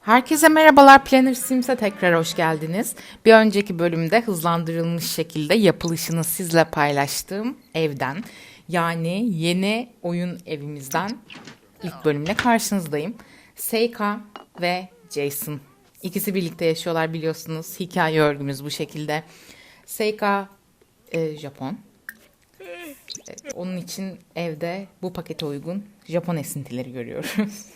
Herkese merhabalar Planner Sims'e tekrar hoş geldiniz. Bir önceki bölümde hızlandırılmış şekilde yapılışını sizle paylaştığım evden yani yeni oyun evimizden ilk bölümle karşınızdayım. Seika ve Jason. İkisi birlikte yaşıyorlar biliyorsunuz. Hikaye örgümüz bu şekilde. Seika e, Japon. E, Onun için evde bu pakete uygun Japon esintileri görüyoruz.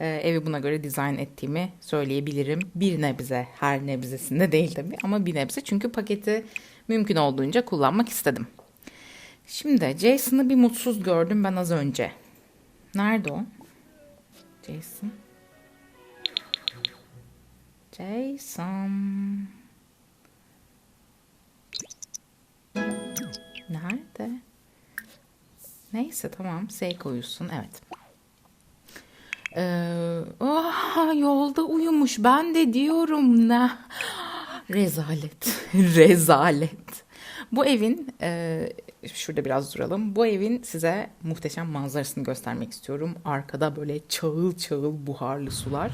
Ee, evi buna göre dizayn ettiğimi söyleyebilirim. Bir nebze, her nebzesinde değil tabii ama bir nebze çünkü paketi mümkün olduğunca kullanmak istedim. Şimdi Jason'ı bir mutsuz gördüm ben az önce. Nerede o? Jason. Jason. Nerede? Neyse tamam. Seiko uyusun. Evet. Ee, ah, yolda uyumuş. Ben de diyorum ne? Rezalet. Rezalet. Bu evin e, şurada biraz duralım. Bu evin size muhteşem manzarasını göstermek istiyorum. Arkada böyle çağıl çağıl buharlı sular.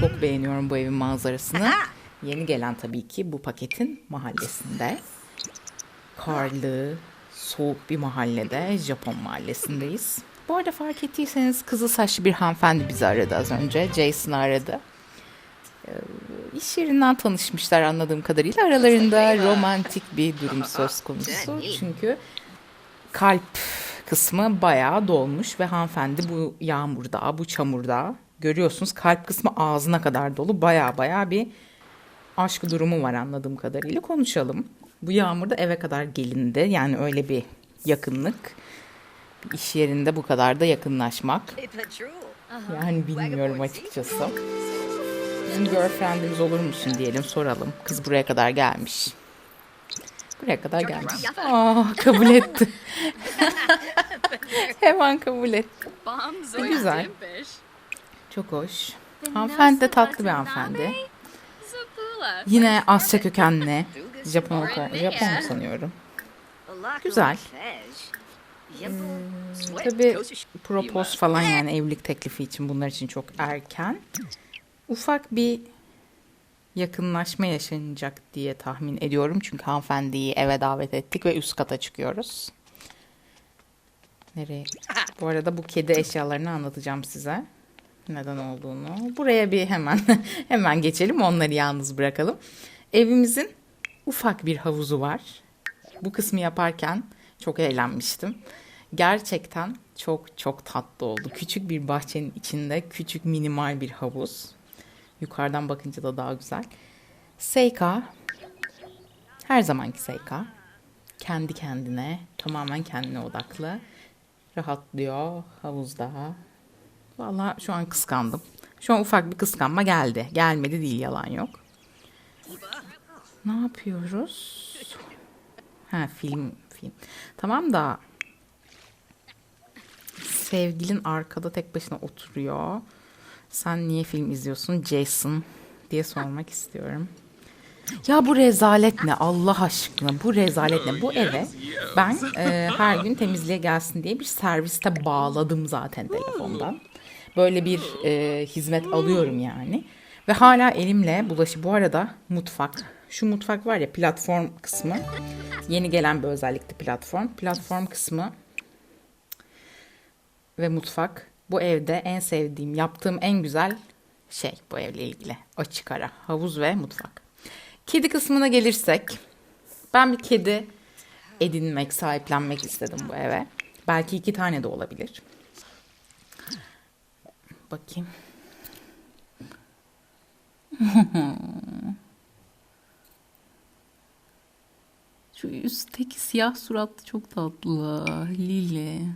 Çok beğeniyorum bu evin manzarasını. Yeni gelen tabii ki bu paketin mahallesinde. Karlı, soğuk bir mahallede, Japon mahallesindeyiz. Bu arada fark ettiyseniz kızıl saçlı bir hanımefendi bizi aradı az önce. Jason aradı. Ee, iş yerinden tanışmışlar anladığım kadarıyla. Aralarında romantik bir durum söz konusu. Çünkü kalp kısmı bayağı dolmuş ve hanımefendi bu yağmurda, bu çamurda görüyorsunuz kalp kısmı ağzına kadar dolu. Bayağı bayağı bir aşk durumu var anladığım kadarıyla. Konuşalım. Bu yağmurda eve kadar gelindi. Yani öyle bir yakınlık. İş yerinde bu kadar da yakınlaşmak. Yani bilmiyorum açıkçası. Bizim girlfriendimiz olur musun diyelim soralım. Kız buraya kadar gelmiş. Buraya kadar gelmiş. Aa, kabul etti. Hemen kabul etti. Bombs Güzel. Çok hoş. Hanımefendi de tatlı bir hanımefendi. Yine Asya kökenli. Japon, Japon sanıyorum. Güzel. Tabii propose falan yani evlilik teklifi için bunlar için çok erken. Ufak bir yakınlaşma yaşanacak diye tahmin ediyorum. Çünkü hanımefendiyi eve davet ettik ve üst kata çıkıyoruz. Nereye? Bu arada bu kedi eşyalarını anlatacağım size. Neden olduğunu. Buraya bir hemen hemen geçelim. Onları yalnız bırakalım. Evimizin ufak bir havuzu var. Bu kısmı yaparken çok eğlenmiştim. Gerçekten çok çok tatlı oldu. Küçük bir bahçenin içinde küçük minimal bir havuz. Yukarıdan bakınca da daha güzel. Seika her zamanki Seika kendi kendine tamamen kendine odaklı rahatlıyor havuzda. Vallahi şu an kıskandım. Şu an ufak bir kıskanma geldi. Gelmedi değil yalan yok. Ne yapıyoruz? Ha film film. Tamam da sevgilin arkada tek başına oturuyor. Sen niye film izliyorsun Jason diye sormak istiyorum. Ya bu rezalet ne Allah aşkına bu rezalet ne bu eve ben e, her gün temizliğe gelsin diye bir serviste bağladım zaten telefondan. Böyle bir e, hizmet alıyorum yani. Ve hala elimle bulaşı bu arada mutfak. Şu mutfak var ya platform kısmı. Yeni gelen bir özellikti platform. Platform kısmı ve mutfak bu evde en sevdiğim, yaptığım en güzel şey bu evle ilgili. Açık ara, havuz ve mutfak. Kedi kısmına gelirsek ben bir kedi edinmek, sahiplenmek istedim bu eve. Belki iki tane de olabilir. Bakayım. Şu üstteki siyah suratlı çok tatlı. Lili.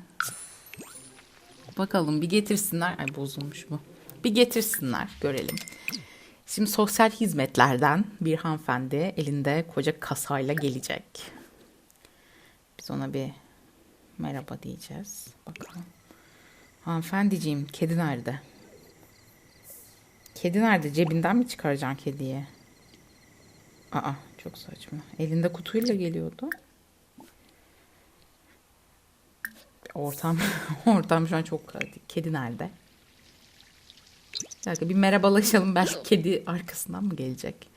Bakalım bir getirsinler. Ay bozulmuş bu. Bir getirsinler görelim. Şimdi sosyal hizmetlerden bir hanımefendi elinde koca kasayla gelecek. Biz ona bir merhaba diyeceğiz. Bakalım. Hanımefendiciğim kedi nerede? Kedi nerede? Cebinden mi çıkaracaksın kediyi? Aa çok saçma. Elinde kutuyla geliyordu. Ortam ortam şu an çok kaotik. Kedi nerede? Bir bir merhabalaşalım. Belki kedi arkasından mı gelecek?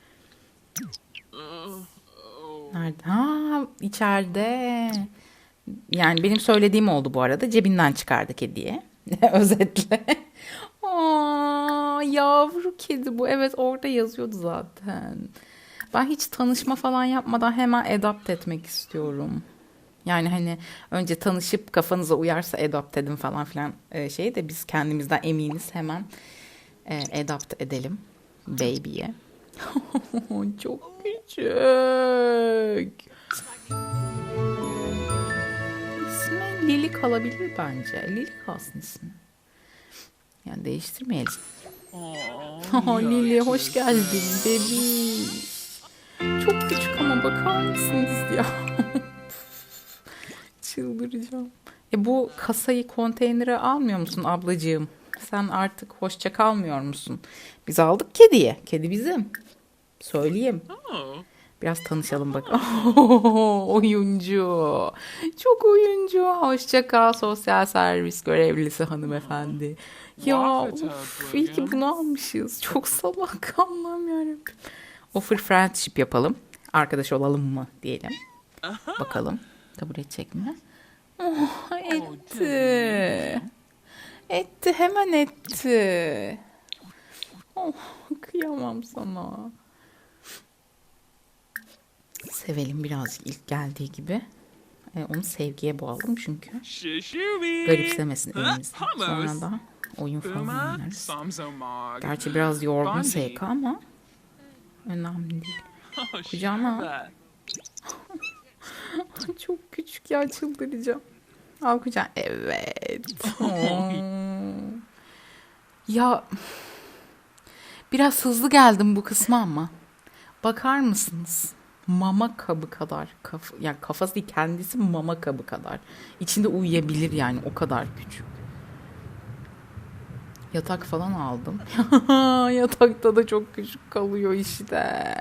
Nerede? Ha içeride. Yani benim söylediğim oldu bu arada. Cebinden çıkardı kediye. Özetle. Aa, yavru kedi bu. Evet orada yazıyordu zaten. Ben hiç tanışma falan yapmadan hemen adapt etmek istiyorum. Yani hani önce tanışıp kafanıza uyarsa adapt edin falan filan e, şey de biz kendimizden eminiz hemen e, adapt edelim baby'ye. Çok küçük. Lili kalabilir bence. Lili kalsın ismi. Yani değiştirmeyelim. Oh, Lili hoş geldin bebi. Çok küçük ama bakar mısınız ya? Çıldıracağım. E bu kasayı konteynere almıyor musun ablacığım? Sen artık hoşça kalmıyor musun? Biz aldık kediye. Kedi bizim. Söyleyeyim. Biraz tanışalım bak. oyuncu. Çok oyuncu. Hoşça kal sosyal servis görevlisi hanımefendi. Ya uf, iyi ki bunu almışız. Çok salak Allah'ım yarabbim. Offer friendship yapalım. Arkadaş olalım mı diyelim. Bakalım kabul edecek mi? Oh, etti. Etti hemen etti. Oh, kıyamam sana. Sevelim birazcık ilk geldiği gibi. E, onu sevgiye boğalım çünkü. Garipsemesin elimizde. Sonra da oyun falan oynarız. Gerçi biraz yorgun SK ama önemli değil. Kucağına Çok küçük ya çıldıracağım. Al kucağına. Evet. Ya biraz hızlı geldim bu kısma ama. Bakar mısınız? Mama kabı kadar. Kaf yani kafası değil kendisi mama kabı kadar. İçinde uyuyabilir yani o kadar küçük. Yatak falan aldım. Yatakta da çok küçük kalıyor işte.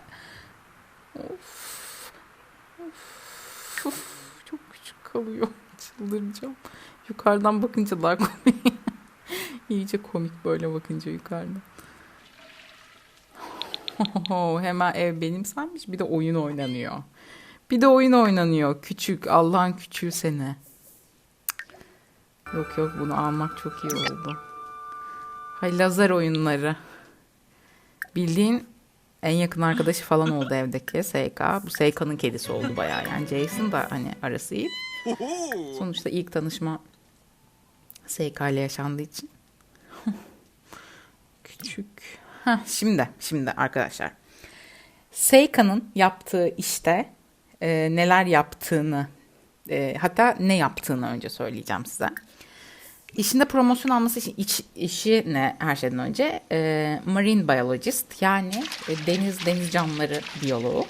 Of. Of. Of. Çok küçük kalıyor. Çıldıracağım. Yukarıdan bakınca daha komik. İyice komik böyle bakınca yukarıdan. Hemen ev benim sanmış. Bir de oyun oynanıyor. Bir de oyun oynanıyor. Küçük. Allah'ın küçüğü seni. Yok yok bunu almak çok iyi oldu. Hay lazer oyunları. Bildiğin en yakın arkadaşı falan oldu evdeki SK. Bu SK'nın kedisi oldu bayağı yani. Jason da hani arası iyi. Sonuçta ilk tanışma SK ile yaşandığı için. Küçük. Heh, şimdi, şimdi arkadaşlar. Seika'nın yaptığı işte e, neler yaptığını e, hatta ne yaptığını önce söyleyeceğim size. İşinde promosyon alması için iç, işi ne her şeyden önce? E, marine biologist yani e, deniz deniz canlıları biyoloğu.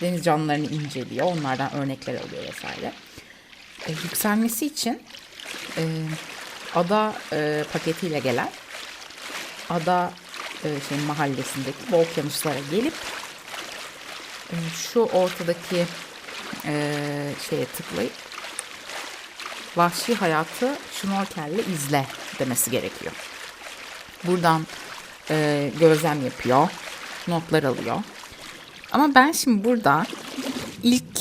Deniz canlılarını inceliyor. Onlardan örnekler alıyor vesaire. E, yükselmesi için e, ada e, paketiyle gelen ada şey mahallesindeki bu okyanuslara gelip e, şu ortadaki e, şeye tıklayıp vahşi hayatı şnorkelle izle demesi gerekiyor. Buradan e, gözlem yapıyor, notlar alıyor. Ama ben şimdi burada ilk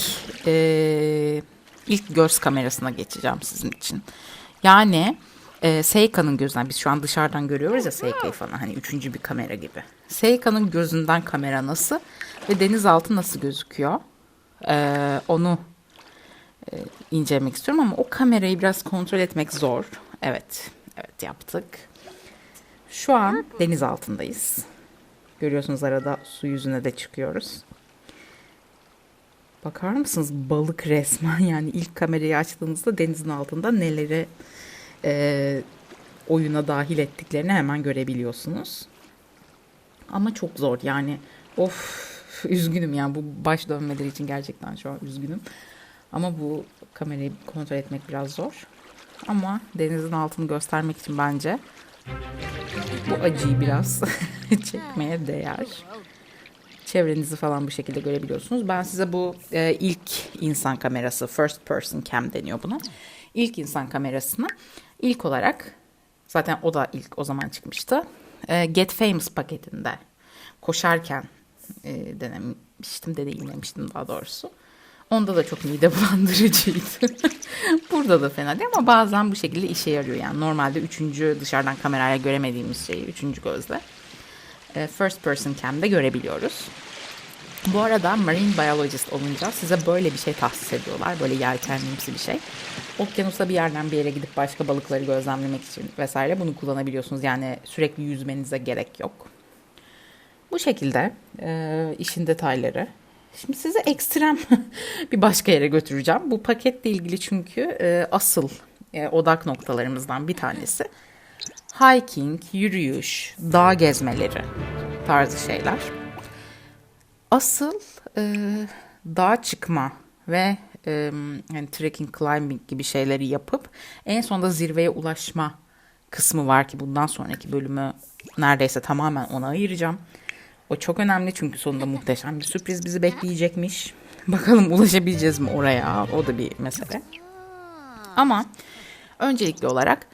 ilk göz kamerasına geçeceğim sizin için. Yani e, Seika'nın gözünden biz şu an dışarıdan görüyoruz ya Seika'yı falan hani üçüncü bir kamera gibi. Seika'nın gözünden kamera nasıl ve denizaltı nasıl gözüküyor? E, onu e, incelemek istiyorum ama o kamerayı biraz kontrol etmek zor. Evet, evet yaptık. Şu an deniz altındayız. Görüyorsunuz arada su yüzüne de çıkıyoruz. Bakar mısınız balık resmen yani ilk kamerayı açtığınızda denizin altında neleri e, oyuna dahil ettiklerini hemen görebiliyorsunuz. Ama çok zor yani of üzgünüm yani bu baş dönmeleri için gerçekten şu an üzgünüm. Ama bu kamerayı kontrol etmek biraz zor. Ama denizin altını göstermek için bence bu acıyı biraz çekmeye değer. Çevrenizi falan bu şekilde görebiliyorsunuz. Ben size bu e, ilk insan kamerası, first person cam deniyor buna. İlk insan kamerasını ilk olarak zaten o da ilk o zaman çıkmıştı. e, Get Famous paketinde koşarken e, denemiştim, deneyimlemiştim daha doğrusu. Onda da çok mide bulandırıcıydı. Burada da fena değil ama bazen bu şekilde işe yarıyor. Yani normalde üçüncü dışarıdan kameraya göremediğimiz şeyi üçüncü gözle e, first person cam'de görebiliyoruz. Bu arada marine biologist olunca size böyle bir şey tahsis ediyorlar. Böyle yelkenlimsi bir şey. Okyanusta bir yerden bir yere gidip başka balıkları gözlemlemek için vesaire bunu kullanabiliyorsunuz. Yani sürekli yüzmenize gerek yok. Bu şekilde e, işin detayları. Şimdi sizi ekstrem bir başka yere götüreceğim. Bu paketle ilgili çünkü e, asıl e, odak noktalarımızdan bir tanesi hiking, yürüyüş, dağ gezmeleri tarzı şeyler. Asıl e, dağa çıkma ve e, yani trekking, climbing gibi şeyleri yapıp en sonunda zirveye ulaşma kısmı var ki bundan sonraki bölümü neredeyse tamamen ona ayıracağım. O çok önemli çünkü sonunda muhteşem bir sürpriz bizi bekleyecekmiş. Bakalım ulaşabileceğiz mi oraya? O da bir mesele. Ama öncelikli olarak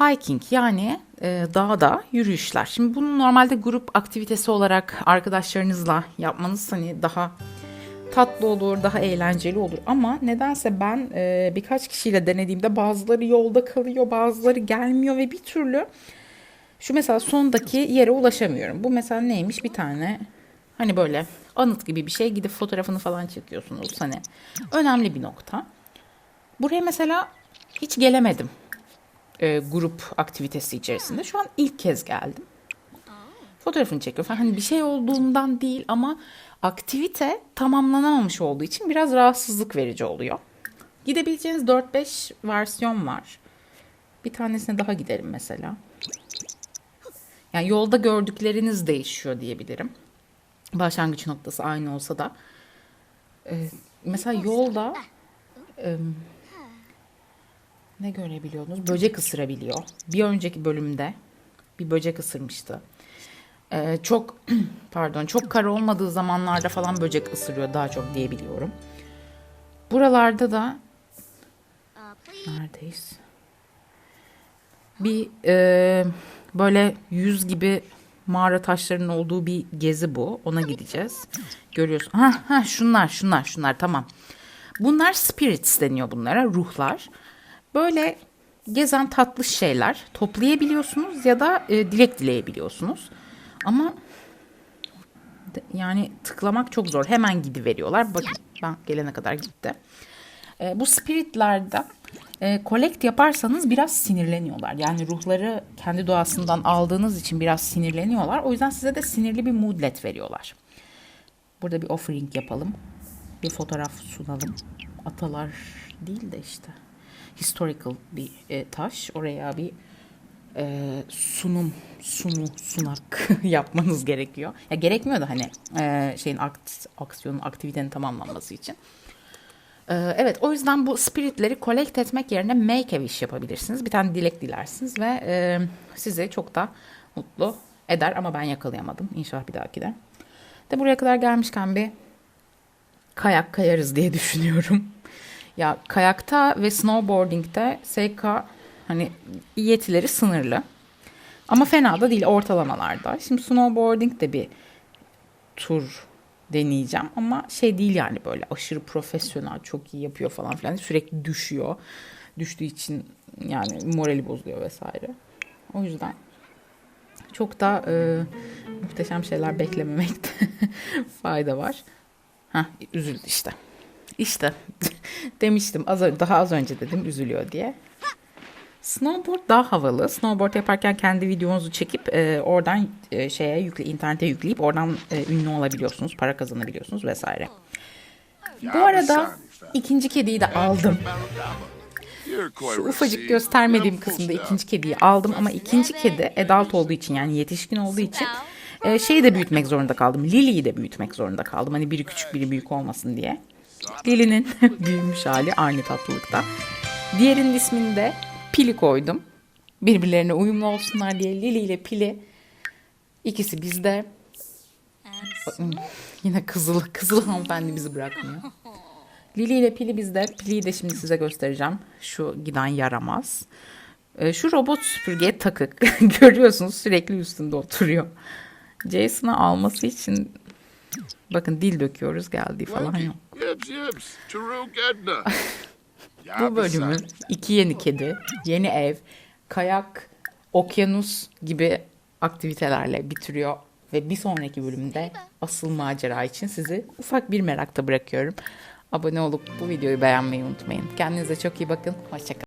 hiking yani e, dağda yürüyüşler. Şimdi bunu normalde grup aktivitesi olarak arkadaşlarınızla yapmanız hani daha tatlı olur, daha eğlenceli olur. Ama nedense ben e, birkaç kişiyle denediğimde bazıları yolda kalıyor, bazıları gelmiyor ve bir türlü şu mesela sondaki yere ulaşamıyorum. Bu mesela neymiş? Bir tane hani böyle anıt gibi bir şey gidip fotoğrafını falan çekiyorsunuz. Hani önemli bir nokta. Buraya mesela hiç gelemedim e, grup aktivitesi içerisinde. Şu an ilk kez geldim. Fotoğrafını çekiyorum falan. Hani bir şey olduğundan değil ama aktivite tamamlanamamış olduğu için biraz rahatsızlık verici oluyor. Gidebileceğiniz 4-5 versiyon var. Bir tanesine daha giderim mesela. Yani yolda gördükleriniz değişiyor diyebilirim. Başlangıç noktası aynı olsa da. Ee, mesela yolda e, ne görebiliyordunuz? Böcek ısırabiliyor. Bir önceki bölümde bir böcek ısırmıştı. Ee, çok pardon çok kar olmadığı zamanlarda falan böcek ısırıyor daha çok diyebiliyorum. Buralarda da neredeyiz? Bir e, böyle yüz gibi mağara taşlarının olduğu bir gezi bu. Ona gideceğiz. Görüyorsun. Ha ha şunlar şunlar şunlar tamam. Bunlar spirits deniyor bunlara ruhlar. Böyle gezen tatlı şeyler toplayabiliyorsunuz ya da e, dilek dileyebiliyorsunuz. Ama yani tıklamak çok zor. Hemen gidiveriyorlar. Bakın ben gelene kadar gitti. E, bu spiritlerde e, collect yaparsanız biraz sinirleniyorlar. Yani ruhları kendi doğasından aldığınız için biraz sinirleniyorlar. O yüzden size de sinirli bir moodlet veriyorlar. Burada bir offering yapalım. Bir fotoğraf sunalım. Atalar değil de işte historical bir e, taş. Oraya bir e, sunum, sunu, sunak yapmanız gerekiyor. Ya gerekmiyor da hani e, şeyin akt, aksiyonun, aktivitenin tamamlanması için. E, evet o yüzden bu spiritleri collect etmek yerine make a wish yapabilirsiniz. Bir tane dilek dilersiniz ve e, sizi çok da mutlu eder ama ben yakalayamadım. İnşallah bir dahaki de. De buraya kadar gelmişken bir kayak kayarız diye düşünüyorum. Ya kayakta ve snowboarding'de SK hani yetileri sınırlı. Ama fena da değil ortalamalarda. Şimdi snowboarding de bir tur deneyeceğim ama şey değil yani böyle aşırı profesyonel çok iyi yapıyor falan filan sürekli düşüyor. Düştüğü için yani morali bozuluyor vesaire. O yüzden çok da e, muhteşem şeyler beklememekte fayda var. Hah üzüldü işte. İşte demiştim az daha az önce dedim üzülüyor diye. Snowboard daha havalı. Snowboard yaparken kendi videonuzu çekip e, oradan e, şeye yükle internete yükleyip oradan e, ünlü olabiliyorsunuz, para kazanabiliyorsunuz vesaire. Bu arada ikinci kediyi de aldım. Şu ufacık göstermediğim kısımda ikinci kediyi aldım ama ikinci kedi adult olduğu için yani yetişkin olduğu için e, şeyi de büyütmek zorunda kaldım. Lily'yi de büyütmek zorunda kaldım. Hani biri küçük biri büyük olmasın diye. Lily'nin büyümüş hali aynı tatlılıkta. Diğerinin ismini de Pili koydum. Birbirlerine uyumlu olsunlar diye Lili ile Pili ikisi bizde. Yine kızıl, kızıl hanımefendi bizi bırakmıyor. Lili ile Pili bizde. Pili'yi de şimdi size göstereceğim. Şu giden yaramaz. Ee, şu robot süpürgeye takık. Görüyorsunuz sürekli üstünde oturuyor. Jason'ı alması için bakın dil döküyoruz geldiği falan yok. Yips, yips. Taruk Edna. Bu bölümü iki yeni kedi, yeni ev, kayak, okyanus gibi aktivitelerle bitiriyor. Ve bir sonraki bölümde asıl macera için sizi ufak bir merakta bırakıyorum. Abone olup bu videoyu beğenmeyi unutmayın. Kendinize çok iyi bakın. Hoşçakalın.